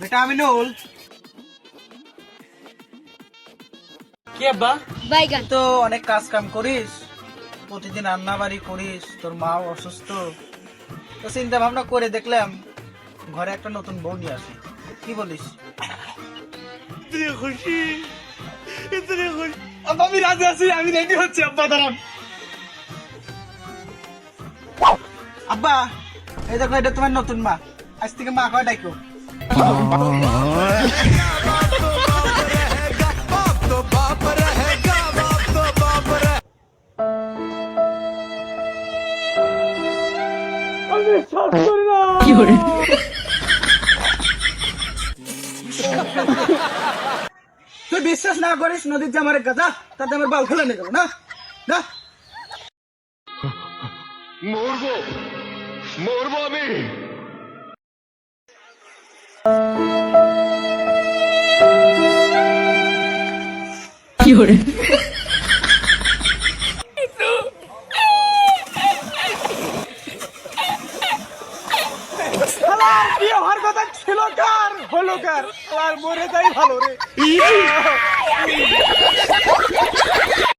বেটা আমিনুল কি আব্বা? বাইগান। তো অনেক কাজ কাম করিস প্রতিদিন রান্না বাড়ি করিস তোর মাও অসুস্থ। তো চিন্তা ভাবনা করে দেখলাম ঘরে একটা নতুন বউ নিয়ে আসি। কি বলিস? খুশি আব্বা আমি রাজি আছি আমি রেডি হচ্ছি আব্বা দাঁড়ান। আব্বা এই দেখো এটা তোমার নতুন মা। আজ থেকে মা কয় ডাইকো। তুই বিশ্বাস না করিস, নদীর যে আমার গাজা তাতে আমার বাল ফেলে নিয়ে না? না? মরবো মরবো আমি। কথা ছিল কার? হলো কার? আর মরে যাই ভালো রে।